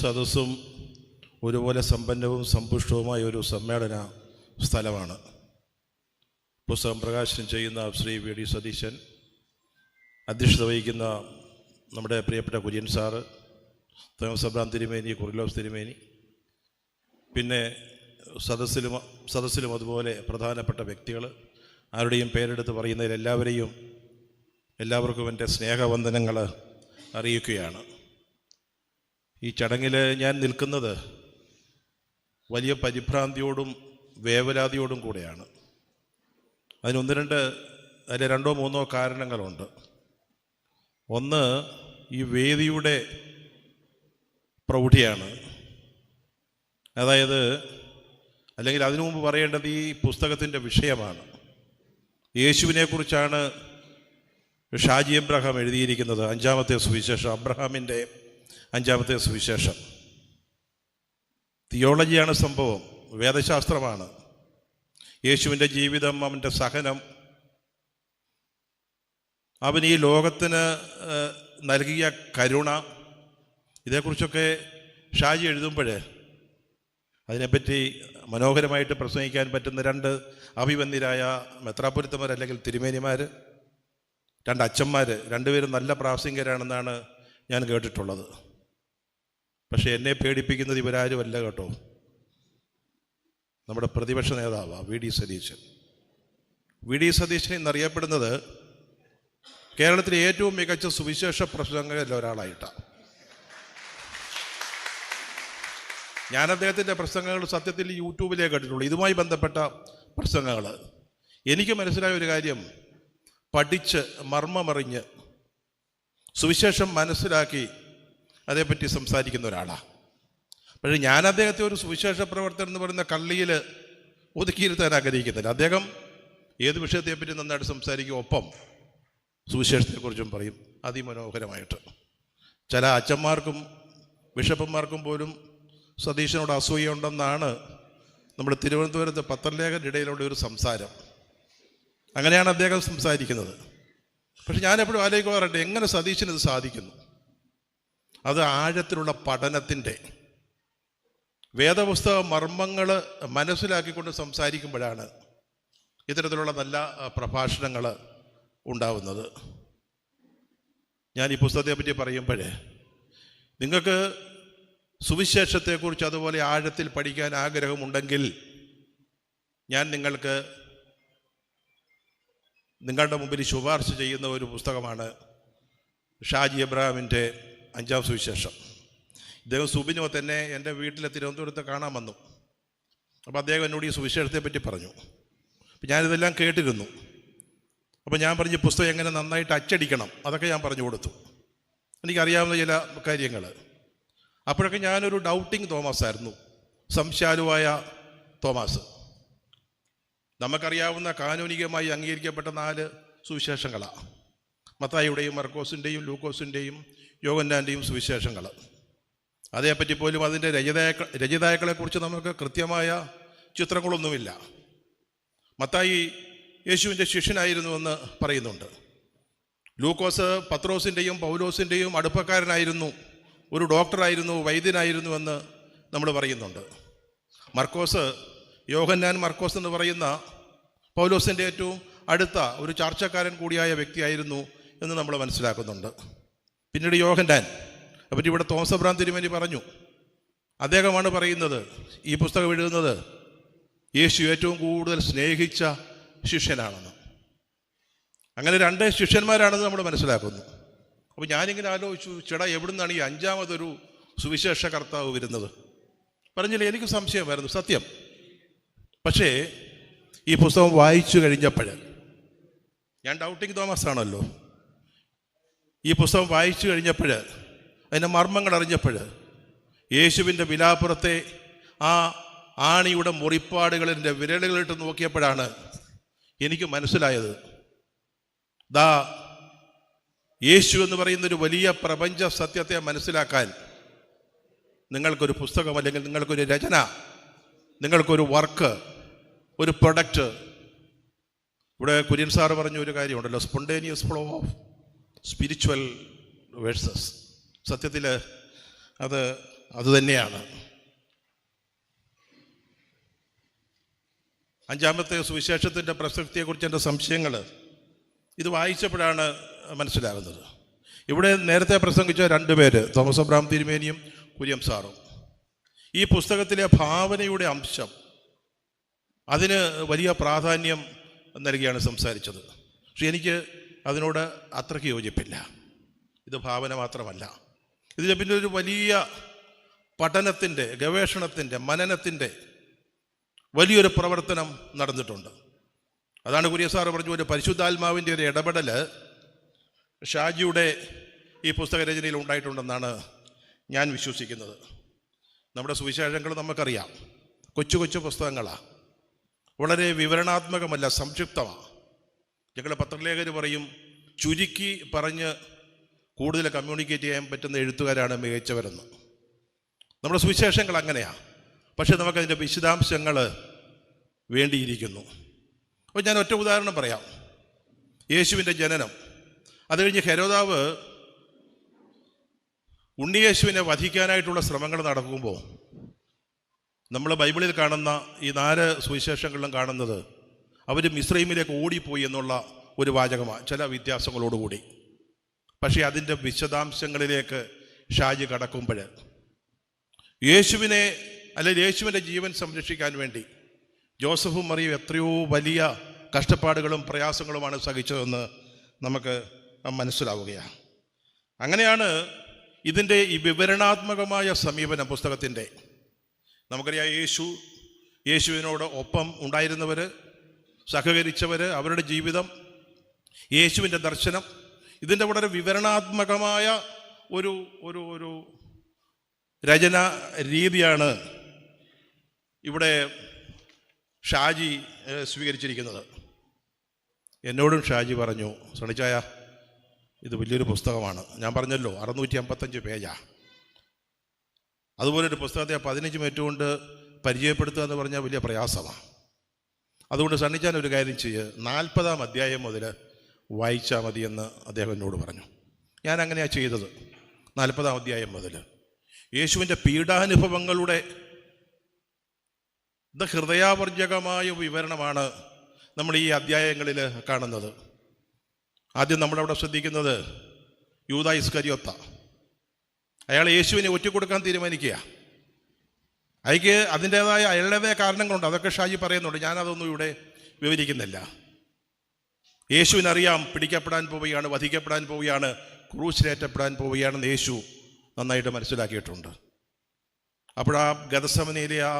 സദസ്സും ഒരുപോലെ സമ്പന്നവും സമ്പുഷ്ടവുമായ ഒരു സമ്മേളന സ്ഥലമാണ്. പുസ്തകം പ്രകാശനം ചെയ്യുന്ന ശ്രീ വി ഡി സതീശൻ അധ്യക്ഷത വഹിക്കുന്ന നമ്മുടെ പ്രിയപ്പെട്ട കുര്യൻ സാറ് തോമസബ്രാം തിരുമേനി കുറിലോസ് തിരുമേനി പിന്നെ സദസ്സിലും സദസ്സിലും അതുപോലെ പ്രധാനപ്പെട്ട വ്യക്തികൾ ആരുടെയും പേരെടുത്ത് പറയുന്നതിൽ എല്ലാവരെയും എല്ലാവർക്കും എന്റെ സ്നേഹവന്ദനങ്ങൾ അറിയിക്കുകയാണ്. ഈ ചടങ്ങിൽ ഞാൻ നിൽക്കുന്നത് വലിയ പരിഭ്രാന്തിയോടും വേവലാതിയോടും കൂടെയാണ്. അതിനൊന്ന് രണ്ട് അതിൽ രണ്ടോ മൂന്നോ കാരണങ്ങളുണ്ട്. ഒന്ന് ഈ വേദിയുടെ പ്രൗഢിയാണ്. അതായത് അല്ലെങ്കിൽ അതിനു മുമ്പ് പറയേണ്ടത് ഈ പുസ്തകത്തിന്റെ വിഷയമാണ്. യേശുവിനെക്കുറിച്ചാണ് ഷാജി അബ്രഹാം എഴുതിയിരിക്കുന്നത് അഞ്ചാമത്തെ സുവിശേഷം അബ്രഹാമിന്റെ അഞ്ചാമത്തെ സുവിശേഷം. തിയോളജിയാണ് സംഭവം. വേദശാസ്ത്രമാണ്. യേശുവിന്റെ ജീവിതം അവന്റെ സഹനം. അവൻ ഈ ലോകത്തിന് നൽകിയ കരുണ. ഇതേക്കുറിച്ചൊക്കെ ഷാജി എഴുതുമ്പോഴേ അതിനെപ്പറ്റി മനോഹരമായിട്ട് പ്രസംഗിക്കാൻ പറ്റുന്ന രണ്ട് അഭിവന്യരായ മെത്രാപുരത്തമാർ അല്ലെങ്കിൽ തിരുമേനിമാർ രണ്ട് അച്ഛന്മാർ രണ്ടുപേരും നല്ല പ്രാസംഗികരാണെന്നാണ് ഞാൻ കേട്ടിട്ടുള്ളത്. പക്ഷേ എന്നെ പേടിപ്പിക്കുന്നത് ഇവരാരുമല്ല കേട്ടോ. നമ്മുടെ പ്രതിപക്ഷ നേതാവാണ് V D Satheesan. V D Satheesan എന്നറിയപ്പെടുന്നത് കേരളത്തിലെ ഏറ്റവും മികച്ച സുവിശേഷ പ്രസംഗകരിൽ ഒരാളായിട്ടാണ് ഞാൻ അദ്ദേഹത്തിന്റെ പ്രസംഗങ്ങൾ സത്യത്തിൽ യൂട്യൂബിലേ കേട്ടിട്ടുള്ളൂ ഇതുമായി ബന്ധപ്പെട്ട പ്രസംഗങ്ങൾ. എനിക്ക് മനസ്സിലായ ഒരു കാര്യം. പഠിച്ച് മർമ്മമറിഞ്ഞ് സുവിശേഷം മനസ്സിലാക്കി അതേപ്പറ്റി സംസാരിക്കുന്ന ഒരാളാണ് പക്ഷേ ഞാൻ അദ്ദേഹത്തെ ഒരു സുവിശേഷ പ്രവർത്തനം എന്ന് പറയുന്ന കള്ളിയിൽ ഒതുക്കിയിരുത്താൻ ആഗ്രഹിക്കുന്നില്ല. അദ്ദേഹം ഏത് വിഷയത്തെപ്പറ്റി നന്നായിട്ട് സംസാരിക്കും ഒപ്പം സുവിശേഷത്തെക്കുറിച്ചും പറയും. അതിമനോഹരമായിട്ട്. ചില അച്ഛന്മാർക്കും ബിഷപ്പന്മാർക്കും പോലും സതീശനോട് അസൂയുണ്ടെന്നാണ് നമ്മുടെ തിരുവനന്തപുരത്തെ പത്രലേഖന്റെ ഇടയിലുള്ള ഒരു സംസാരം. അങ്ങനെയാണ് അദ്ദേഹം സംസാരിക്കുന്നത്. പക്ഷെ ഞാനെപ്പോഴും ആലോചിക്കാറുണ്ട് എങ്ങനെ സതീശന് ഇത് സാധിക്കുന്നു? അത് ആഴത്തിലുള്ള പഠനത്തിന്റെ. വേദപുസ്തക മർമ്മങ്ങൾ മനസ്സിലാക്കിക്കൊണ്ട് സംസാരിക്കുമ്പോഴാണ് ഇത്തരത്തിലുള്ള നല്ല പ്രഭാഷണങ്ങൾ ഉണ്ടാവുന്നത്. ഞാൻ ഈ പുസ്തകത്തെ പറ്റി പറയുമ്പോഴേ നിങ്ങൾക്ക് സുവിശേഷത്തെക്കുറിച്ച് അതുപോലെ ആഴത്തിൽ പഠിക്കാൻ ആഗ്രഹമുണ്ടെങ്കിൽ ഞാൻ നിങ്ങൾക്ക് നിങ്ങളുടെ മുമ്പിൽ ശുപാർശ ചെയ്യുന്ന ഒരു പുസ്തകമാണ് ഷാജി എബ്രാഹിമിന്റെ അഞ്ചാം സുവിശേഷം. ഇദ്ദേഹം സുബിനോ തന്നെ എന്റെ വീട്ടിലെ തിരുവനന്തപുരത്ത് കാണാൻ വന്നു. അപ്പോൾ അദ്ദേഹം എന്നോട് ഈ സുവിശേഷത്തെ പറ്റി പറഞ്ഞു. അപ്പം ഞാനിതെല്ലാം കേട്ടിരുന്നു. അപ്പോൾ ഞാൻ പറഞ്ഞ് പുസ്തകം എങ്ങനെ നന്നായിട്ട് അച്ചടിക്കണം? അതൊക്കെ ഞാൻ പറഞ്ഞു കൊടുത്തു. എനിക്കറിയാവുന്ന ചില കാര്യങ്ങൾ. അപ്പോഴൊക്കെ ഞാനൊരു ഡൗട്ടിങ് തോമസ് ആയിരുന്നു. സംശയാലുവായ തോമസ്. നമുക്കറിയാവുന്ന കാനൂനികമായി അംഗീകരിക്കപ്പെട്ട നാല് സുവിശേഷങ്ങളാണ്. മത്തായിയുടെയും മർക്കോസിന്റെയും ലൂക്കോസിന്റെയും യോഗന്നാന്റെയും സുവിശേഷങ്ങൾ. അതേപ്പറ്റി പോലും അതിന്റെ രചയിതാക്ക രചയിതാക്കളെക്കുറിച്ച് നമുക്ക് കൃത്യമായ ചിത്രങ്ങളൊന്നുമില്ല. മത്തായി യേശുവിന്റെ ശിഷ്യനായിരുന്നുവെന്ന് പറയുന്നുണ്ട്. ലൂക്കോസ് പത്രോസിന്റെയും പൗലോസിന്റെയും അടുപ്പക്കാരനായിരുന്നു ഒരു ഡോക്ടറായിരുന്നു വൈദ്യനായിരുന്നു എന്ന് നമ്മൾ പറയുന്നുണ്ട്. മർക്കോസ് യോഹന്നാൻ മർക്കോസ് എന്ന് പറയുന്ന പൗലോസിന്റെ ഏറ്റവും അടുത്ത ഒരു ചാർച്ചക്കാരൻ കൂടിയായ വ്യക്തിയായിരുന്നു എന്ന് നമ്മൾ മനസ്സിലാക്കുന്നുണ്ട്. പിന്നീട് യോഹൻഡാൻ അപ്പം ഇവിടെ തോമസ് അബ്രാം തിരുമേനി പറഞ്ഞു. അദ്ദേഹമാണ് പറയുന്നത് ഈ പുസ്തകം എഴുതുന്നത് യേശു ഏറ്റവും കൂടുതൽ സ്നേഹിച്ച ശിഷ്യനാണെന്ന്. അങ്ങനെ രണ്ട് ശിഷ്യന്മാരാണെന്ന് നമ്മൾ മനസ്സിലാക്കുന്നു. അപ്പോൾ ഞാനിങ്ങനെ ആലോചിച്ചു ചേടാ എവിടുന്നാണ് ഈ അഞ്ചാമതൊരു സുവിശേഷ കർത്താവ് വരുന്നത്? പറഞ്ഞില്ല എനിക്ക് സംശയമായിരുന്നു സത്യം. പക്ഷേ ഈ പുസ്തകം വായിച്ചു കഴിഞ്ഞപ്പോൾ ഞാൻ ഡൗട്ടിങ് തോമസ് ആണല്ലോ ഈ പുസ്തകം വായിച്ചു കഴിഞ്ഞപ്പോൾ അതിന്റെ മർമ്മങ്ങൾ അറിഞ്ഞപ്പോൾ യേശുവിന്റെ വിലാപ്പുറത്തെ ആ ആണിയുടെ മുറിപ്പാടുകളിന്റെ വിരലുകളിട്ട് നോക്കിയപ്പോഴാണ് എനിക്ക് മനസ്സിലായത്. ദാ യേശു എന്ന് പറയുന്ന ഒരു വലിയ പ്രപഞ്ച സത്യത്തെ മനസ്സിലാക്കാൻ നിങ്ങൾക്കൊരു പുസ്തകം അല്ലെങ്കിൽ നിങ്ങൾക്കൊരു രചന നിങ്ങൾക്കൊരു വർക്ക് ഒരു പ്രൊഡക്റ്റ്. ഇവിടെ കുര്യൻ സാറ് പറഞ്ഞ ഒരു കാര്യമുണ്ടല്ലോ spontaneous flow of spiritual verses സത്യത്തിൽ അത് അതുതന്നെയാണ്. അഞ്ചാമത്തെ സുവിശേഷത്തിന്റെ പ്രസക്തിയെക്കുറിച്ച് എന്റെ സംശയങ്ങൾ ഇത് വായിച്ചപ്പോഴാണ് മനസ്സിലാകുന്നത്. ഇവിടെ നേരത്തെ പ്രസംഗിച്ച രണ്ട് പേര് തോമസ് അബ്രാം തിരുമേനിയും കുര്യം സാറും. ഈ പുസ്തകത്തിലെ ഭാവനയുടെ അംശം അതിന് വലിയ പ്രാധാന്യം നൽകിയാണ് സംസാരിച്ചത്. പക്ഷെ എനിക്ക് അതിനോട് അത്രയ്ക്ക് യോജിപ്പില്ല. ഇത് ഭാവന മാത്രമല്ല. ഇതിന് പിന്നെ ഒരു വലിയ പഠനത്തിന്റെ ഗവേഷണത്തിന്റെ മനനത്തിന്റെ വലിയൊരു പ്രവർത്തനം നടന്നിട്ടുണ്ട്. അതാണ് കുര്യ സാറ് പറഞ്ഞു ഒരു പരിശുദ്ധാത്മാവിന്റെ ഒരു ഇടപെടൽ ഷാജിയുടെ ഈ പുസ്തക രചനയിൽ ഉണ്ടായിട്ടുണ്ടെന്നാണ് ഞാൻ വിശ്വസിക്കുന്നത്. നമ്മുടെ സുവിശേഷങ്ങൾ നമുക്കറിയാം. കൊച്ചു കൊച്ചു പുസ്തകങ്ങളാണ് വളരെ വിവരണാത്മകമല്ല സംക്ഷിപ്തമാണ് ഞങ്ങളുടെ പത്രലേഖകർ പറയും ചുരുക്കി പറഞ്ഞ് കൂടുതൽ കമ്മ്യൂണിക്കേറ്റ് ചെയ്യാൻ പറ്റുന്ന എഴുത്തുകാരാണ് മികച്ചവരെന്ന്. നമ്മുടെ സുവിശേഷങ്ങൾ അങ്ങനെയാണ് പക്ഷേ നമുക്കതിന്റെ വിശദാംശങ്ങൾ വേണ്ടിയിരിക്കുന്നു. അപ്പോൾ ഞാൻ ഒറ്റ ഉദാഹരണം പറയാം. യേശുവിന്റെ ജനനം. അത് കഴിഞ്ഞ് ഹെരോദാവ് ഉണ്ണിയേശുവിനെ വധിക്കാനായിട്ടുള്ള ശ്രമങ്ങൾ നടക്കുമ്പോൾ നമ്മൾ ബൈബിളിൽ കാണുന്ന ഈ നാല് സുവിശേഷങ്ങളിലും കാണുന്നത് അവർ മിശ്രൈമിലേക്ക് ഓടിപ്പോയി എന്നുള്ള ഒരു വാചകമാണ് ചില വ്യത്യാസങ്ങളോടുകൂടി. പക്ഷേ അതിന്റെ വിശദാംശങ്ങളിലേക്ക് ഷാജി കടക്കുമ്പോൾ യേശുവിനെ അല്ലെങ്കിൽ യേശുവിന്റെ ജീവൻ സംരക്ഷിക്കാൻ വേണ്ടി ജോസഫും മറിയും എത്രയോ വലിയ കഷ്ടപ്പാടുകളും പ്രയാസങ്ങളുമാണ് സഹിച്ചതെന്ന് നമുക്ക് മനസ്സിലാവുകയാണ്. അങ്ങനെയാണ് ഇതിന്റെ ഈ വിവരണാത്മകമായ സമീപനം പുസ്തകത്തിന്റെ. നമുക്കറിയാം യേശു യേശുവിനോട് ഒപ്പം ഉണ്ടായിരുന്നവർ സഹകരിച്ചവർ അവരുടെ ജീവിതം യേശുവിന്റെ ദർശനം ഇതിന്റെ വളരെ വിവരണാത്മകമായ ഒരു ഒരു ഒരു രചന രീതിയാണ് ഇവിടെ ഷാജി സ്വീകരിച്ചിരിക്കുന്നത്. എന്നോടും ഷാജി പറഞ്ഞു സണിച്ചായ ഇത് വലിയൊരു പുസ്തകമാണ്. ഞാൻ പറഞ്ഞല്ലോ അറുന്നൂറ്റി അമ്പത്തഞ്ച് പേജാ. അതുപോലെ ഒരു പുസ്തകത്തെ പതിനഞ്ച് മിനിറ്റ് കൊണ്ട് പരിചയപ്പെടുത്തുക എന്ന് പറഞ്ഞാൽ വലിയ പ്രയാസമാണ് അതുകൊണ്ട് സണ്ണിച്ചാൻ ഒരു കാര്യം ചെയ്യുക നാൽപ്പതാം അധ്യായം മുതൽ വായിച്ചാൽ മതിയെന്ന് അദ്ദേഹം എന്നോട് പറഞ്ഞു. ഞാൻ അങ്ങനെയാണ് ചെയ്തത്. നാൽപ്പതാം അധ്യായം മുതൽ യേശുവിന്റെ പീഡാനുഭവങ്ങളുടെ ഇത് ഹൃദയാവർജകമായ വിവരണമാണ് നമ്മൾ ഈ അധ്യായങ്ങളിൽ കാണുന്നത്. ആദ്യം നമ്മളവിടെ ശ്രദ്ധിക്കുന്നത് യൂത അയാൾ യേശുവിനെ ഒറ്റ കൊടുക്കാൻ തീരുമാനിക്കുക അയക്ക് അതിന്റെതായ അയളവേ കാരണങ്ങളുണ്ട്. അതൊക്കെ ഷാജി പറയുന്നുണ്ട്. ഞാനതൊന്നും ഇവിടെ വിവരിക്കുന്നില്ല. യേശുവിനറിയാം പിടിക്കപ്പെടാൻ പോവുകയാണ് വധിക്കപ്പെടാൻ പോവുകയാണ് ക്രൂശിലേറ്റപ്പെടാൻ പോവുകയാണെന്ന് യേശു നന്നായിട്ട് മനസ്സിലാക്കിയിട്ടുണ്ട്. അപ്പോഴാ ഗതസമനയിലെ ആ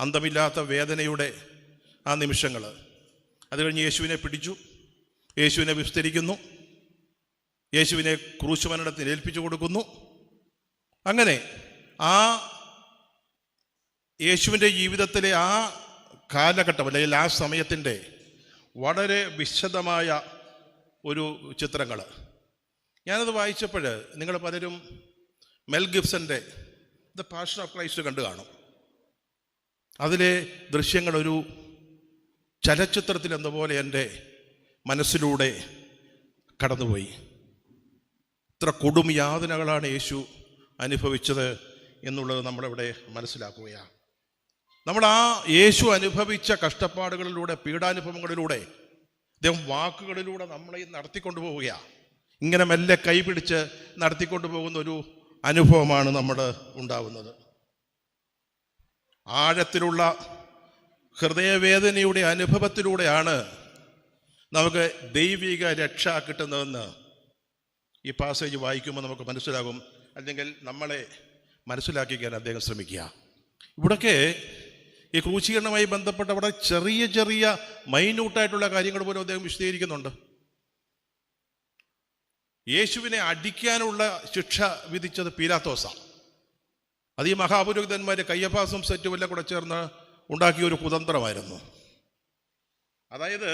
അന്തമില്ലാത്ത വേദനയുടെ ആ നിമിഷങ്ങൾ. അത് കഴിഞ്ഞ് യേശുവിനെ പിടിച്ചു. യേശുവിനെ വിസ്തരിക്കുന്നു. യേശുവിനെ ക്രൂശുമരണത്തിന് ഏൽപ്പിച്ചു കൊടുക്കുന്നു. അങ്ങനെ ആ യേശുവിന്റെ ജീവിതത്തിലെ ആ കാലഘട്ടം അല്ലെങ്കിൽ ആ സമയത്തിന്റെ വളരെ വിശദമായ ഒരു ചിത്രങ്ങൾ. ഞാനത് വായിച്ചപ്പോൾ നിങ്ങൾ പലരും മെൽ ഗിബ്സന്റെ ദ പാഷൻ ഓഫ് ക്രൈസ്റ്റ് കണ്ടു കാണും. അതിലെ ദൃശ്യങ്ങൾ ഒരു ചലച്ചിത്രത്തിൽ എന്ന പോലെ എന്റെ മനസ്സിലൂടെ കടന്നുപോയി. ഇത്ര കൊടും യാതനകളാണ് യേശു അനുഭവിച്ചത് എന്നുള്ളത് നമ്മളിവിടെ മനസ്സിലാക്കുകയാണ്. നമ്മൾ ആ യേശു അനുഭവിച്ച കഷ്ടപ്പാടുകളിലൂടെ പീഡാനുഭവങ്ങളിലൂടെ അദ്ദേഹം വാക്കുകളിലൂടെ നമ്മളെ നടത്തിക്കൊണ്ടു പോവുകയാണ് ഇങ്ങനെ മെല്ലെ കൈപിടിച്ച് നടത്തിക്കൊണ്ടു പോകുന്ന ഒരു അനുഭവമാണ് നമ്മൾ ഉണ്ടാവുന്നത്. ആഴത്തിലുള്ള ഹൃദയവേദനയുടെ അനുഭവത്തിലൂടെയാണ് നമുക്ക് ദൈവിക രക്ഷ കിട്ടുന്നതെന്ന് ഈ പാസേജ് വായിക്കുമ്പോൾ നമുക്ക് മനസ്സിലാകും. അല്ലെങ്കിൽ നമ്മളെ മനസ്സിലാക്കിക്കാൻ അദ്ദേഹം ശ്രമിക്കുക. ഇവിടൊക്കെ ഈ ക്രൂശീകരണവുമായി ബന്ധപ്പെട്ട അവിടെ ചെറിയ ചെറിയ മൈന്യൂട്ടായിട്ടുള്ള കാര്യങ്ങൾ പോലും അദ്ദേഹം വിശദീകരിക്കുന്നുണ്ട്. യേശുവിനെ അടിക്കാനുള്ള ശിക്ഷ വിധിച്ചത് പീലാത്തോസാണ് അത് ഈ മഹാപുരോഹിതന്മാർ കയ്യപ്പാസും സെറ്റുമെല്ലാം കൂടെ ചേർന്ന് ഉണ്ടാക്കിയ ഒരു കുതന്ത്രമായിരുന്നു. അതായത്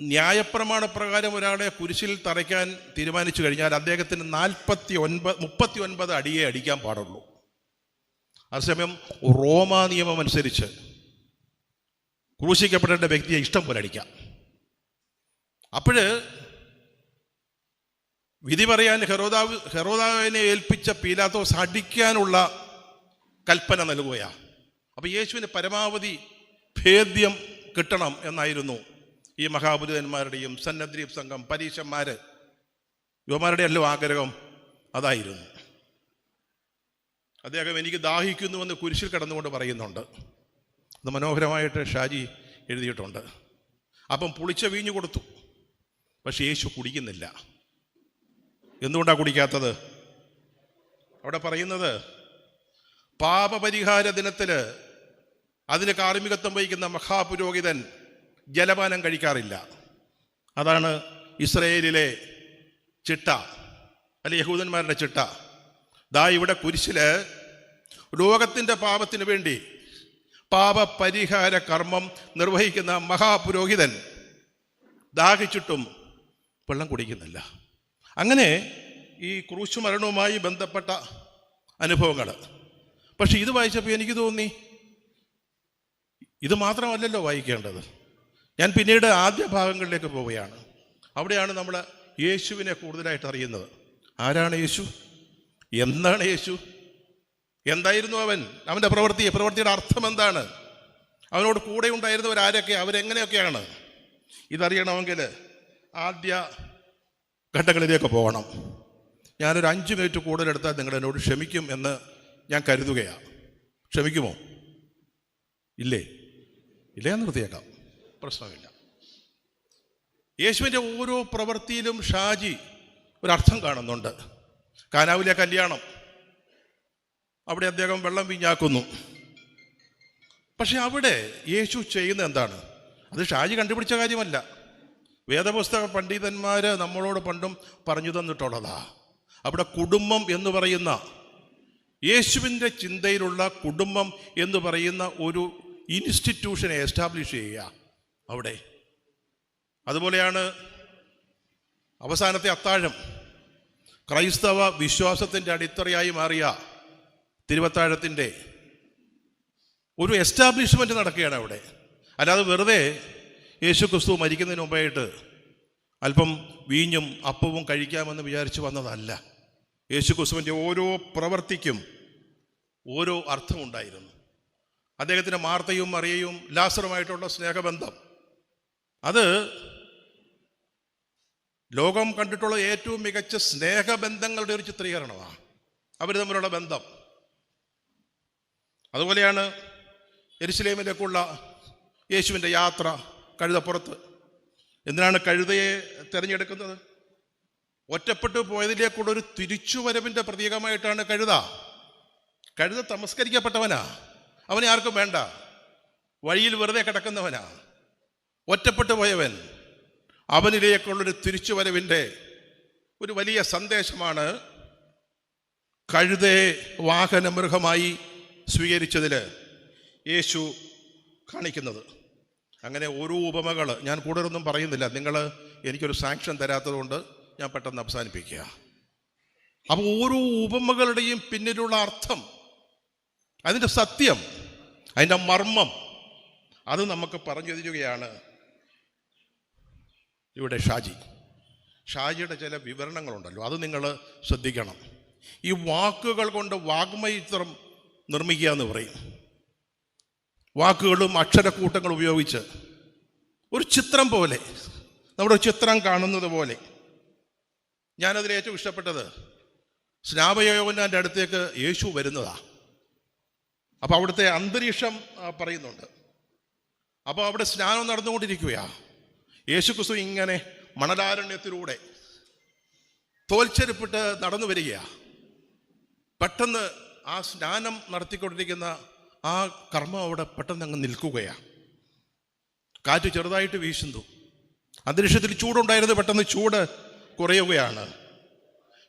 ന്യായപ്രമാണ പ്രകാരം ഒരാളെ കുരിശിൽ തറയ്ക്കാൻ തീരുമാനിച്ചു കഴിഞ്ഞാൽ അദ്ദേഹത്തിന് നാൽപ്പത്തി ഒൻപത് മുപ്പത്തി ഒൻപത് അടിയെ അടിക്കാൻ പാടുള്ളൂ. അതേസമയം റോമാ നിയമം അനുസരിച്ച് ക്രൂശിക്കപ്പെടേണ്ട വ്യക്തിയെ ഇഷ്ടം പോലെ അടിക്കാം. അപ്പോഴ് വിധി പറയാൻ ഹെറോദാവ് ഹെറോദാവിനെ ഏൽപ്പിച്ച പീലാത്തോസ് അടിക്കാനുള്ള കൽപ്പന നൽകുകയാണ്. അപ്പോൾ യേശുവിന് പരമാവധി ഭേദ്യം കിട്ടണം എന്നായിരുന്നു ഈ മഹാപുരുതന്മാരുടെയും സന്നദ്രീപ് സംഘം പരീക്ഷന്മാർ യുവമാരുടെ എല്ലാം ആഗ്രഹം അതായിരുന്നു. അദ്ദേഹം എനിക്ക് ദാഹിക്കുന്നുവെന്ന് കുരിശിൽ കിടന്നുകൊണ്ട് പറയുന്നുണ്ട്. അത് മനോഹരമായിട്ട് ഷാജി എഴുതിയിട്ടുണ്ട്. അപ്പം പുളിച്ച വീഞ്ഞു കൊടുത്തു. പക്ഷേ യേശു കുടിക്കുന്നില്ല. എന്തുകൊണ്ടാണ് കുടിക്കാത്തത്? അവിടെ പറയുന്നത് പാപപരിഹാര ദിനത്തിൽ അതിന് കാർമ്മികത്വം വഹിക്കുന്ന മഹാപുരോഹിതൻ ജലപാനം കഴിക്കാറില്ല. അതാണ് ഇസ്രയേലിലെ ചിട്ട അല്ലെ യഹൂദന്മാരുടെ ചിട്ട. ദാ ഇവിടെ കുരിശിൽ ലോകത്തിന്റെ പാപത്തിന് വേണ്ടി പാപപരിഹാര കർമ്മം നിർവഹിക്കുന്ന മഹാപുരോഹിതൻ ദാഹിച്ചിട്ടും വെള്ളം കുടിക്കുന്നില്ല. അങ്ങനെ ഈ ക്രൂശ് മരണവുമായി ബന്ധപ്പെട്ട അനുഭവങ്ങൾ പക്ഷെ ഇത് വായിച്ചപ്പോൾ എനിക്ക് തോന്നി ഇത് മാത്രമല്ലല്ലോ വായിക്കേണ്ടത്. ഞാൻ പിന്നീട് ആദ്യ ഭാഗങ്ങളിലേക്ക് പോവുകയാണ്. അവിടെയാണ് നമ്മൾ യേശുവിനെ കൂടുതലായിട്ട് അറിയുന്നത്. ആരാണ് യേശു? എന്താണ് യേശു? എന്തായിരുന്നു അവൻ? അവന്റെ പ്രവൃത്തി പ്രവൃത്തിയുടെ അർത്ഥം എന്താണ്? അവനോട് കൂടെ ഉണ്ടായിരുന്നവർ ആരൊക്കെ? അവരെങ്ങനെയൊക്കെയാണ്? ഇതറിയണമെങ്കിൽ ആദ്യ ഘട്ടങ്ങളിലേക്ക് പോകണം. ഞാനൊരു അഞ്ച് മിനിറ്റ് കൂടുതലെടുത്താൽ നിങ്ങൾ എന്നോട് ക്ഷമിക്കും എന്ന് ഞാൻ കരുതുകയാണ്. ക്ഷമിക്കുമോ? ഇല്ലേ? ഇല്ലേ നിർത്തിയേക്കാം. പ്രശ്നമില്ല. യേശുവിന്റെ ഓരോ പ്രവൃത്തിയിലും ഷാജി ഒരർത്ഥം കാണുന്നുണ്ട്. കാനാവിലെ കല്യാണം. അവിടെ അദ്ദേഹം വെള്ളം വീഞ്ഞാക്കുന്നു. പക്ഷെ അവിടെ യേശു ചെയ്യുന്ന എന്താണ്? അത് ഷാജി കണ്ടുപിടിച്ച കാര്യമല്ല. വേദപുസ്തക പണ്ഡിതന്മാർ നമ്മളോട് പണ്ടും പറഞ്ഞു തന്നിട്ടുള്ളതാ. അവിടെ കുടുംബം എന്ന് പറയുന്ന യേശുവിന്റെ ചിന്തയിലുള്ള കുടുംബം എന്ന് പറയുന്ന ഒരു ഇൻസ്റ്റിറ്റ്യൂഷനെ എസ്റ്റാബ്ലിഷ് ചെയ്യുക. അവിടെ. അതുപോലെയാണ് അവസാനത്തെ അത്താഴം. ക്രൈസ്തവ വിശ്വാസത്തിന്റെ അടിത്തറയായി മാറിയ തിരുവത്താഴത്തിന്റെ ഒരു എസ്റ്റാബ്ലിഷ്മെന്റ് നടക്കുകയാണ് അവിടെ. അല്ലാതെ വെറുതെ യേശു ക്രിസ്തു മരിക്കുന്നതിന് മുമ്പായിട്ട് അല്പം വീഞ്ഞും അപ്പവും കഴിക്കാമെന്ന് വിചാരിച്ച് വന്നതല്ല. യേശു ക്രിസ്തുവിന്റെ ഓരോ പ്രവർത്തിക്കും ഓരോ അർത്ഥമുണ്ടായിരുന്നു. അദ്ദേഹത്തിന്റെ മാർത്തയും മറിയയും ലാസറുമായിട്ടുള്ള സ്നേഹബന്ധം അത് ലോകം കണ്ടിട്ടുള്ള ഏറ്റവും മികച്ച സ്നേഹബന്ധങ്ങളുടെ ഒരു ചിത്രീകരണമാണ്. അവർ തമ്മിലുള്ള ബന്ധം. അതുപോലെയാണ് എരുസലേമിലേക്കുള്ള യേശുവിന്റെ യാത്ര കഴുതപ്പുറത്ത്. എന്തിനാണ് കഴുതയെ തിരഞ്ഞെടുക്കുന്നത്? ഒറ്റപ്പെട്ടു പോയതിലേക്കുള്ള ഒരു തിരിച്ചുവരവിന്റെ പ്രതീകമായിട്ടാണ് കഴുത. കഴുത തമസ്കരിക്കപ്പെട്ടവനാ. അവനെ ആർക്കും വേണ്ട. വഴിയിൽ വെറുതെ കിടക്കുന്നവനാ. ഒറ്റപ്പെട്ടു പോയവൻ അവനിലേക്കുള്ളൊരു തിരിച്ചുവരവിന്റെ ഒരു വലിയ സന്ദേശമാണ് കഴുതയെ വാഹന മൃഗമായി സ്വീകരിച്ചതിൽ യേശു കാണിക്കുന്നത്. അങ്ങനെ ഓരോ ഉപമകൾ ഞാൻ കൂടുതലൊന്നും പറയുന്നില്ല. നിങ്ങൾ എനിക്കൊരു സാങ്ഷൻ തരാത്തതുകൊണ്ട് ഞാൻ പെട്ടെന്ന് അവസാനിപ്പിക്കുക. അപ്പോൾ ഓരോ ഉപമകളുടെയും പിന്നിലുള്ള അർത്ഥം അതിന്റെ സത്യം അതിന്റെ മർമ്മം അത് നമുക്ക് പറഞ്ഞു തരികയാണ് ഇവിടെ ഷാജി. ഷാജിയുടെ ചില വിവരണങ്ങളുണ്ടല്ലോ അത് നിങ്ങൾ ശ്രദ്ധിക്കണം. ഈ വാക്കുകൾ കൊണ്ട് വാഗ്മയിത്രം നിർമ്മിക്കുക എന്ന് പറയും. വാക്കുകളും അക്ഷരക്കൂട്ടങ്ങൾ ഉപയോഗിച്ച് ഒരു ചിത്രം പോലെ നമ്മുടെ ചിത്രം കാണുന്നത് പോലെ. ഞാനതിൽ ഏറ്റവും ഇഷ്ടപ്പെട്ടത് സ്നാപയോവനാന്റെ അടുത്തേക്ക് യേശു വരുന്നതാ. അപ്പോൾ അവിടുത്തെ അന്തരീക്ഷം പറയുന്നുണ്ട്. അപ്പോൾ അവിടെ സ്നാനം നടന്നുകൊണ്ടിരിക്കുകയാ. യേശു ക്രിസ്തു ഇങ്ങനെ മണലാരണ്യത്തിലൂടെ തോൽച്ചെരുപ്പിട്ട് നടന്നു വരികയാ. പെട്ടെന്ന് ആ സ്നാനം നടത്തിക്കൊണ്ടിരിക്കുന്ന ആ കർമ്മം അവിടെ പെട്ടെന്ന് അങ്ങ് നിൽക്കുകയാണ് കാറ്റ് ചെറുതായിട്ട് വീശുന്നു. അന്തരീക്ഷത്തിൽ ചൂടുണ്ടായിരുന്നു പെട്ടെന്ന് ചൂട് കുറയുകയാണ്.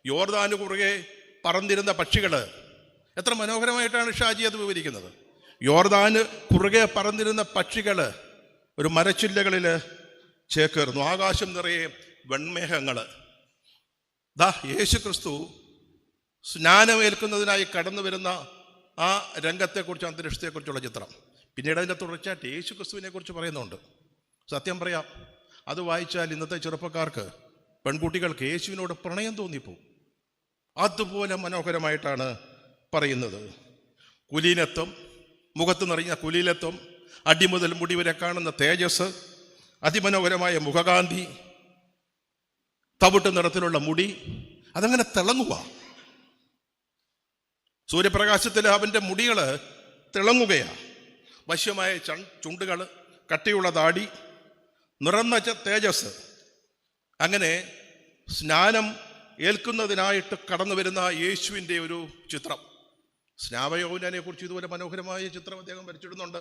യോർദാന് കുറുകെ പറന്നിരുന്ന പക്ഷികൾ എത്ര മനോഹരമായിട്ടാണ് ഷാജി അത് വിവരിക്കുന്നത്. യോർദാന് കുറുകെ പറന്നിരുന്ന പക്ഷികൾ ഒരു മരച്ചില്ലകളിൽ ചേക്കേറുന്നു. ആകാശം നിറയെ വെൺമേഘങ്ങൾ ദാ യേശു ക്രിസ്തു സ്നാനമേൽക്കുന്നതിനായി കടന്നു വരുന്ന ആ രംഗത്തെക്കുറിച്ച് അന്തരീക്ഷത്തെക്കുറിച്ചുള്ള ചിത്രം. പിന്നീട് അതിന്റെ തുടർച്ചയായിട്ട് യേശു ക്രിസ്തുവിനെ കുറിച്ച് പറയുന്നുണ്ട്. സത്യം പറയാം അത് വായിച്ചാൽ ഇന്നത്തെ ചെറുപ്പക്കാർക്ക് പെൺകുട്ടികൾക്ക് യേശുവിനോട് പ്രണയം തോന്നിപ്പോവും അതുപോലെ മനോഹരമായിട്ടാണ് പറയുന്നത്. കുലീനത്വം മുഖത്ത് നിറഞ്ഞ കുലീനത്വം അടിമുതൽ മുടി വരെ കാണുന്ന തേജസ് അതിമനോഹരമായ മുഖകാന്തി തവിട്ട് നിറത്തിലുള്ള മുടി അതങ്ങനെ തിളങ്ങുക സൂര്യപ്രകാശത്തിൽ അവന്റെ മുടികൾ തിളങ്ങുകയാണ് വശ്യമായ ചുണ്ടുകൾ കട്ടിയുള്ള താടി നിറന്ന തേജസ്. അങ്ങനെ സ്നാനം ഏൽക്കുന്നതിനായിട്ട് കടന്നു വരുന്ന യേശുവിന്റെ ഒരു ചിത്രം. സ്നാവയോനാനെ കുറിച്ച് ഇതുപോലെ മനോഹരമായ ചിത്രം അദ്ദേഹം വരച്ചിടുന്നുണ്ട്.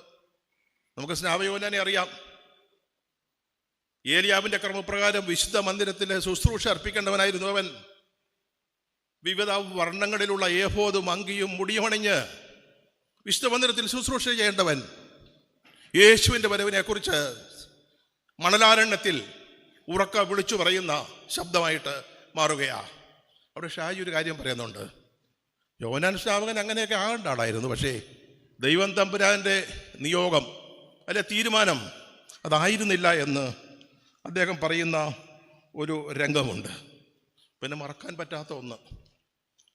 നമുക്ക് സ്നാവയോനാനെ അറിയാം. ഏലിയാവിന്റെ ക്രമപ്രകാരം വിശുദ്ധ മന്ദിരത്തിലെ ശുശ്രൂഷ അർപ്പിക്കേണ്ടവനായിരുന്നു അവൻ. വിവിധ വർണങ്ങളിലുള്ള ഏഹോതും അങ്കിയും മുടിയുമണിഞ്ഞ് വിശുദ്ധ മന്ദിരത്തിൽ ശുശ്രൂഷ ചെയ്യേണ്ടവൻ. യേശുവിന്റെ വരവിനെ കുറിച്ച് മണലാരണ്യത്തിൽ ഉറക്ക വിളിച്ചു പറയുന്ന ശബ്ദമായിട്ട് മാറുകയാ. അവിടെ ഷാജി ഒരു കാര്യം പറയുന്നുണ്ട്. യോനാൻ ശ്രാവകൻ അങ്ങനെയൊക്കെ ആകേണ്ട ആളായിരുന്നു പക്ഷേ ദൈവം തമ്പുരാന്റെ നിയോഗം അല്ലെ തീരുമാനം അതായിരുന്നില്ല എന്ന് അദ്ദേഹം പറയുന്ന ഒരു രംഗമുണ്ട്. പിന്നെ മറക്കാൻ പറ്റാത്ത ഒന്ന്.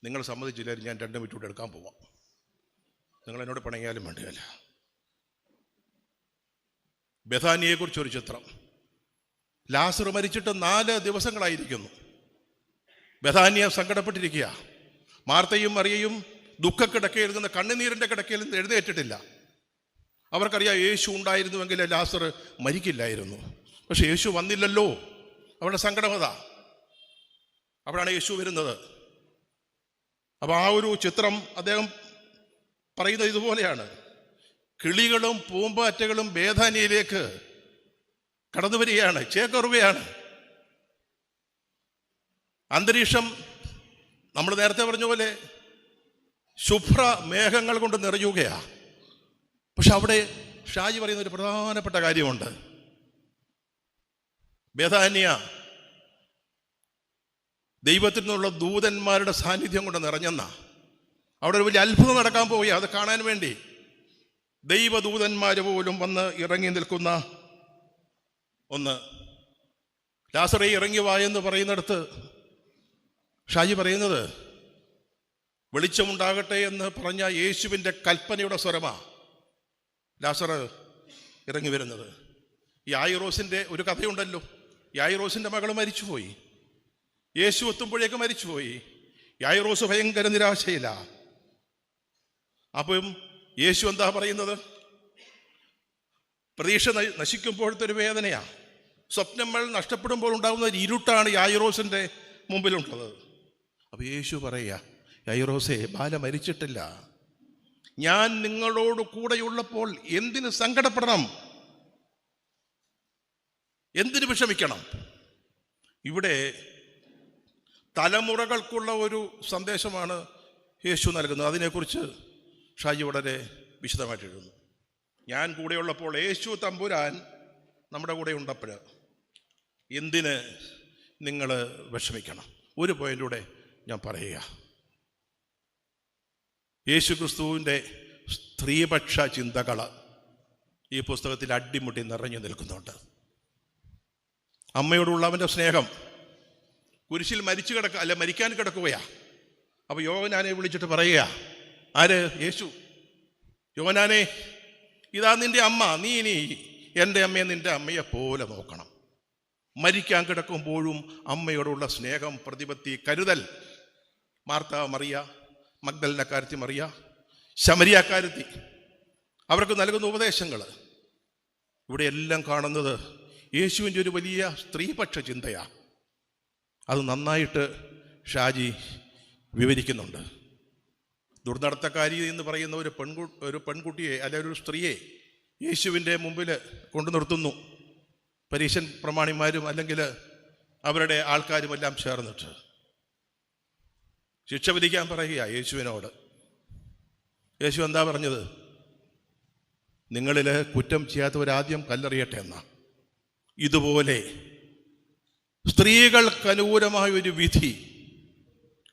നിങ്ങൾ സമ്മതിച്ചില്ലായിരുന്നു ഞാൻ രണ്ട് മിനിറ്റ് എടുക്കാൻ പോവാം. നിങ്ങൾ എന്നോട് പിണങ്ങിയാലും വേണ്ടിയല്ല ബഥാനിയെക്കുറിച്ചൊരു ചിത്രം. ലാസർ മരിച്ചിട്ട് നാല് ദിവസങ്ങളായിരിക്കുന്നു. ബഥാനിയ സങ്കടപ്പെട്ടിരിക്കുക മാർത്തയും മറിയയും ദുഃഖക്കിടക്കയിൽ നിന്ന് കണ്ണുനീരിന്റെ കിടക്കയിൽ നിന്ന് എഴുന്നേറ്റിട്ടില്ല. അവർക്കറിയാം യേശു ഉണ്ടായിരുന്നുവെങ്കിൽ ലാസർ മരിക്കില്ലായിരുന്നു. പക്ഷെ യേശു വന്നില്ലല്ലോ. അവരുടെ സങ്കടമത അവിടെയാണ് യേശു വരുന്നത്. അപ്പോൾ ആ ഒരു ചിത്രം അദ്ദേഹം പറയുന്നത് ഇതുപോലെയാണ്. കിളികളും പൂമ്പാറ്റകളും ബേധാനിയിലേക്ക് കടന്നു വരികയാണ് ചേക്കറുകയാണ്. അന്തരീക്ഷം നമ്മൾ നേരത്തെ പറഞ്ഞ പോലെ ശുഭ്ര മേഘങ്ങൾ കൊണ്ട് നിറയുകയാണ് പക്ഷെ അവിടെ ഷാജി പറയുന്ന ഒരു പ്രധാനപ്പെട്ട കാര്യമുണ്ട്. ബേധാന്യ ദൈവത്തിൽ നിന്നുള്ള ദൂതന്മാരുടെ സാന്നിധ്യം കൊണ്ട് നിറഞ്ഞെന്ന അവിടെ ഒരു വലിയ അത്ഭുതം നടക്കാൻ പോയി. അത് കാണാൻ വേണ്ടി ദൈവദൂതന്മാർ പോലും വന്ന് ഇറങ്ങി നിൽക്കുന്ന ഒന്ന് ലാസറെ ഇറങ്ങി വായെന്ന് പറയുന്നിടത്ത് ഷാജി പറയുന്നത് വെളിച്ചമുണ്ടാകട്ടെ എന്ന് പറഞ്ഞ യേശുവിന്റെ കൽപ്പനയുടെ സ്വരമാ ലാസർ ഇറങ്ങി വരുന്നത്. ഈ ആയിറോസിന്റെ ഒരു കഥയുണ്ടല്ലോ. ഈ ആയിറോസിന്റെ മകൾ മരിച്ചുപോയി. യേശു എത്തുമ്പോഴേക്ക് മരിച്ചുപോയി. യായിറോസ് ഭയങ്കര നിരാശയില്ല അപ്പം യേശു എന്താ പറയുന്നത്? പ്രതീക്ഷ നശിക്കുമ്പോഴത്തെ ഒരു വേദനയാ. സ്വപ്നങ്ങൾ നഷ്ടപ്പെടുമ്പോൾ ഉണ്ടാകുന്ന ഒരു ഇരുട്ടാണ് യായിറോസിന്റെ മുമ്പിലുള്ളത്. അപ്പോൾ യേശു പറയുക യായിറോസേ ബാല മരിച്ചിട്ടില്ല. ഞാൻ നിങ്ങളോട് കൂടെയുള്ളപ്പോൾ എന്തിന് സങ്കടപ്പെടണം? എന്തിന് വിഷമിക്കണം? ഇവിടെ തലമുറകൾക്കുള്ള ഒരു സന്ദേശമാണ് യേശു നൽകുന്നത്. അതിനെക്കുറിച്ച് ഷാജി വളരെ വിശദമായിട്ട് എഴുതുന്നു. ഞാൻ കൂടെയുള്ളപ്പോൾ യേശു തമ്പുരാൻ നമ്മുടെ കൂടെ ഉണ്ടപ്പോൾ എന്തിന് നിങ്ങൾ വിഷമിക്കണം? ഒരു പോയിന്റൂടെ ഞാൻ പറയുക. യേശു ക്രിസ്തുവിന്റെ സ്ത്രീപക്ഷ ചിന്തകൾ ഈ പുസ്തകത്തിൽ അടിമുട്ടി നിറഞ്ഞു നിൽക്കുന്നുണ്ട്. അമ്മയോടുള്ള അവന്റെ സ്നേഹം. കുരിശിൽ മരിച്ചു കിടക്കുക അല്ല മരിക്കാൻ കിടക്കുകയാ. അപ്പോൾ യോവനാനെ വിളിച്ചിട്ട് പറയുക ആര്? യേശു. യോവനാനെ ഇതാ നിന്റെ അമ്മ. നീ ഇനി എന്റെ അമ്മയെ നിന്റെ അമ്മയെ പോലെ നോക്കണം. മരിക്കാൻ കിടക്കുമ്പോഴും അമ്മയോടുള്ള സ്നേഹം പ്രതിപത്തി കരുതൽ. മാർത്ത മറിയ മഗ്ദലിനക്കാരത്തി മറിയ ശമരിയാക്കാരത്തി. അവർക്ക് നൽകുന്ന ഉപദേശങ്ങൾ ഇവിടെ എല്ലാം കാണുന്നത് യേശുവിന്റെ ഒരു വലിയ സ്ത്രീപക്ഷ ചിന്തയാണ് അത് നന്നായിട്ട് ഷാജി വിവരിക്കുന്നുണ്ട്. ദുർനടത്തക്കാരി എന്ന് പറയുന്ന ഒരു പെൺകു ഒരു പെൺകുട്ടിയെ അല്ലെ ഒരു സ്ത്രീയെ യേശുവിന്റെ മുമ്പിൽ കൊണ്ടു നിർത്തുന്നു. പരീശൻ പ്രമാണിമാരും അല്ലെങ്കിൽ അവരുടെ ആൾക്കാരും എല്ലാം ചേർന്നിട്ട്. ശിക്ഷ വിധിക്കാൻ പറയുക യേശുവിനോട്. യേശു എന്താ പറഞ്ഞത്? നിങ്ങളിൽ കുറ്റം ചെയ്യാത്തവരാദ്യം കല്ലെറിയട്ടെ എന്നാ. ഇതുപോലെ സ്ത്രീകൾക്കനുകൂലമായ ഒരു വിധി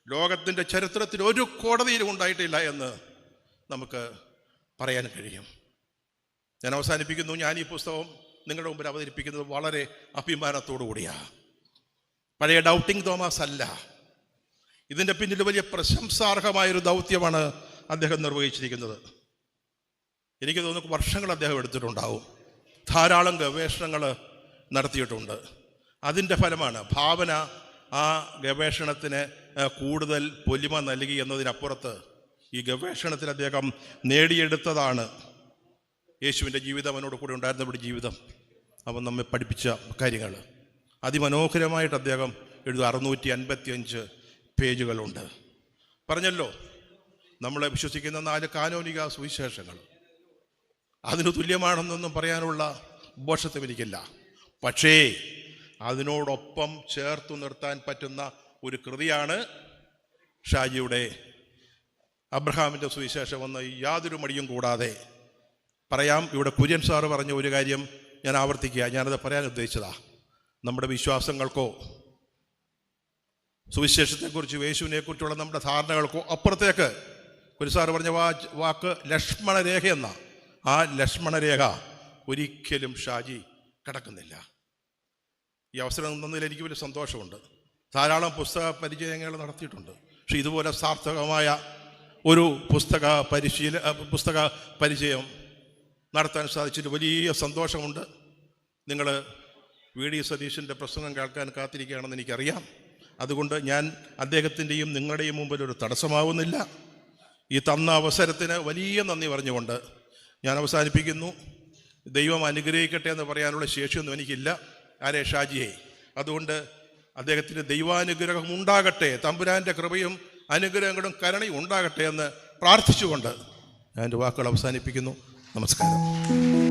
ലോകത്തിന്റെ ചരിത്രത്തിൽ ഒരു കോടതിയിലും ഉണ്ടായിട്ടില്ല എന്ന് നമുക്ക് പറയാൻ കഴിയും. ഞാൻ അവസാനിപ്പിക്കുന്നു. ഞാൻ ഈ പുസ്തകം നിങ്ങളുടെ മുമ്പിൽ അവതരിപ്പിക്കുന്നത് വളരെ അഭിമാനത്തോടു കൂടിയാണ് പഴയ ഡൗട്ടിങ് തോമസ് അല്ല. ഇതിന്റെ പിന്നിൽ വലിയ പ്രശംസാർഹമായൊരു ദൗത്യമാണ് അദ്ദേഹം നിർവഹിച്ചിരിക്കുന്നത്. എനിക്ക് തോന്നുന്നു വർഷങ്ങൾ അദ്ദേഹം എടുത്തിട്ടുണ്ടാവും. ധാരാളം ഗവേഷണങ്ങൾ നടത്തിയിട്ടുണ്ട്. അതിന്റെ ഫലമാണ് ഭാവന ആ ഗവേഷണത്തിന് കൂടുതൽ പൊലിമ നൽകി എന്നതിനപ്പുറത്ത് ഈ ഗവേഷണത്തിൽ അദ്ദേഹം നേടിയെടുത്തതാണ്. യേശുവിന്റെ ജീവിതം അവനോട് കൂടെ ഉണ്ടായിരുന്നവരുടെ ജീവിതം. അവൻ നമ്മെ പഠിപ്പിച്ച കാര്യങ്ങൾ. അതിമനോഹരമായിട്ട് അദ്ദേഹം എഴുതുക അറുന്നൂറ്റി അൻപത്തിയഞ്ച് പേജുകളുണ്ട്. പറഞ്ഞല്ലോ നമ്മളെ വിശ്വസിക്കുന്ന നാല് കാനോനിക സുവിശേഷങ്ങൾ. അതിന് തുല്യമാണെന്നൊന്നും പറയാനുള്ള ബോഷത്വം എനിക്കില്ല. പക്ഷേ അതിനോടൊപ്പം ചേർത്തു നിർത്താൻ പറ്റുന്ന ഒരു കൃതിയാണ് ഷാജിയുടെ അബ്രഹാമിന്റെ സുവിശേഷം എന്ന് യാതൊരു മടിയും കൂടാതെ പറയാം. ഇവിടെ കുര്യൻ സാറ് പറഞ്ഞ ഒരു കാര്യം ഞാൻ ആവർത്തിക്കുക. ഞാനത് പറയാൻ ഉദ്ദേശിച്ചതാ. നമ്മുടെ വിശ്വാസങ്ങൾക്കോ സുവിശേഷത്തെക്കുറിച്ച് യേശുവിനെക്കുറിച്ചുള്ള നമ്മുടെ ധാരണകൾക്കോ അപ്പുറത്തേക്ക് ഒരു സാറ് പറഞ്ഞ വാ വാക്ക് ലക്ഷ്മണരേഖ എന്ന. ആ ലക്ഷ്മണരേഖ ഒരിക്കലും ഷാജി കടക്കുന്നില്ല. ഈ അവസരം തന്നതിൽ എനിക്ക് വലിയ സന്തോഷമുണ്ട്. ധാരാളം പുസ്തക പരിചയങ്ങൾ നടത്തിയിട്ടുണ്ട്. പക്ഷെ ഇതുപോലെ സാർത്ഥകമായ ഒരു പുസ്തക പരിശീല പുസ്തക പരിചയം നടത്താൻ സാധിച്ചിട്ട് വലിയ സന്തോഷമുണ്ട്. നിങ്ങൾ വി ഡി സതീശന്റെ പ്രസംഗം കേൾക്കാൻ കാത്തിരിക്കുകയാണെന്ന് എനിക്കറിയാം. അതുകൊണ്ട് ഞാൻ അദ്ദേഹത്തിന്റെയും നിങ്ങളുടെയും മുമ്പിൽ ഒരു തടസ്സമാവുന്നില്ല. ഈ തന്ന അവസരത്തിന് വലിയ നന്ദി പറഞ്ഞുകൊണ്ട് ഞാൻ അവസാനിപ്പിക്കുന്നു. ദൈവം അനുഗ്രഹിക്കട്ടെ എന്ന് പറയാനുള്ള ശേഷിയൊന്നും എനിക്കില്ല. ആരെ? ഷാജിയെ. അതുകൊണ്ട് അദ്ദേഹത്തിന് ദൈവാനുഗ്രഹം ഉണ്ടാകട്ടെ തമ്പുരാന്റെ കൃപയും അനുഗ്രഹങ്ങളും കരുണയും ഉണ്ടാകട്ടെ എന്ന് പ്രാർത്ഥിച്ചുകൊണ്ട് ഞാൻ എന്റെ വാക്കുകൾ അവസാനിപ്പിക്കുന്നു. നമസ്കാരം.